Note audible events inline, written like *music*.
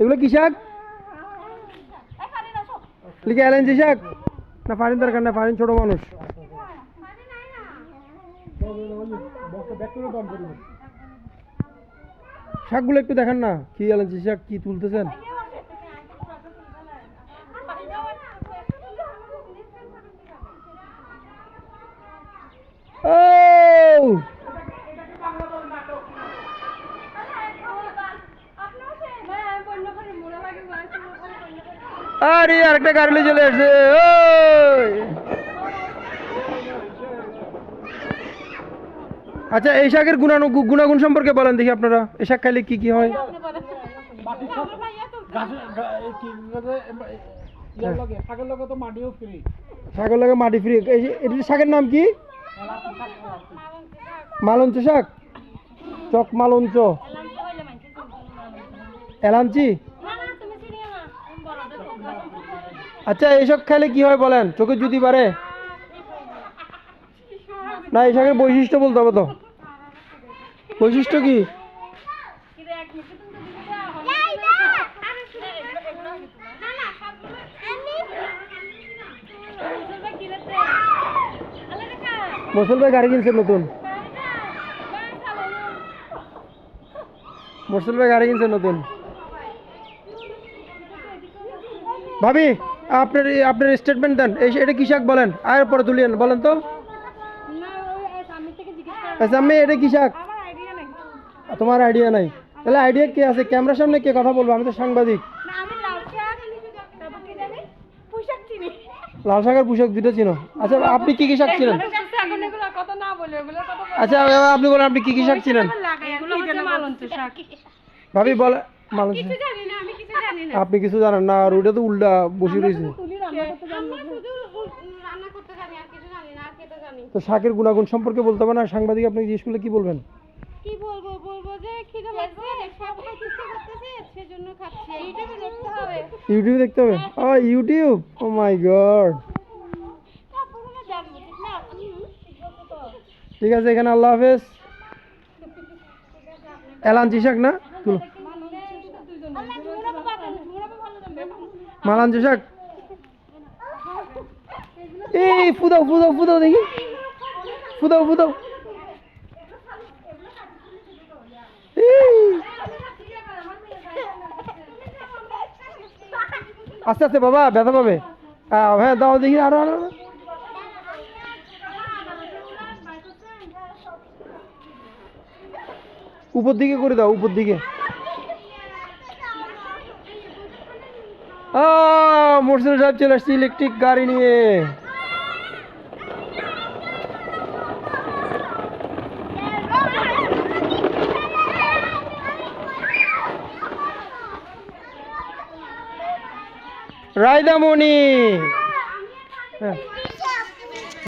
এগুলো কি শাক? লিখে এলেনজি শাক? না ফারিন দরকার না ফারিন ছোট মানুষ। শাকগুলো একটু দেখেন না, কি এলেনজি শাক, কি তুলতেছেন? আরে, আরেকটা গাড়ি চলে আসছে। আচ্ছা এই শাকের গুণানু গুণাগুণ সম্পর্কে বলেন দেখি আপনারা। এই শাক খাইলে কি কি হয়? শাকের লগে মাটি ফ্রি। এটির শাকের নাম কি? মালঞ্চ শাক। চক মালঞ্চ। এলাঞ্চি? আচ্ছা এইসব খেলে কি হয় বলেন? চোখে যদি পারে না এই শাকের বৈশিষ্ট্য বলতে হবে তো। বৈশিষ্ট্য কি? মুসল ভাই গাড়ি কিনছে নতুন। মুসল ভাই গাড়ি কিনছে নতুন। ভাবি আপনার আপনার স্টেটমেন্ট দেন। এই এটা কি শাক বলেন? আয়ের পরে তুলিয়েন বলেন তো। আচ্ছা আমি এটা কি শাক? তোমার আইডিয়া নাই। তাহলে আইডিয়া কে আছে? ক্যামেরার সামনে কে কথা বলব? আমি তো সাংবাদিক। লাল শাকের পোশাক দুটো চিনো। আচ্ছা আপনি কি কি শাক চিনেন? আচ্ছা আপনি বলেন আপনি কি কি শাক চিনেন? ভাবি বলে মানুষ আপনি কিছু জানেন না আর ওটা তো উল্টা বসে রয়েছে। তো শাকের গুণাগুণ সম্পর্কে বলতে হবে না সাংবাদিক আপনি জিজ্ঞেস করলে কি বলবেন? কি বলব? বলব যে খিদে লাগছে সব খাইতে ইচ্ছে করতেছে সেজন্য খাচ্ছি। এইটাকে দেখতে হবে। ইউটিউব দেখতে হবে? ও ইউটিউব? ও মাই গড ঠিক না? হুম। ঠিক আছে এখানে আল্লাহ হাফেজ। *laughs* এলাঞ্চি শাক না? তুলো। মালাঞ্চি শাক। এই, ফুদাও ফুদাও ফুদাও দেখি। ফুদাও ফুদাও। আস্তে আস্তে বাবা, ব্যথা পাবে। হ্যাঁ দাও দেখি আরও আরও। উপর দিকে করে দাও, উপর দিকে। মোটরসাইকেল সাহেব চলে আসছে ইলেকট্রিক গাড়ি নিয়ে। রায়দামণি। হ্যাঁ।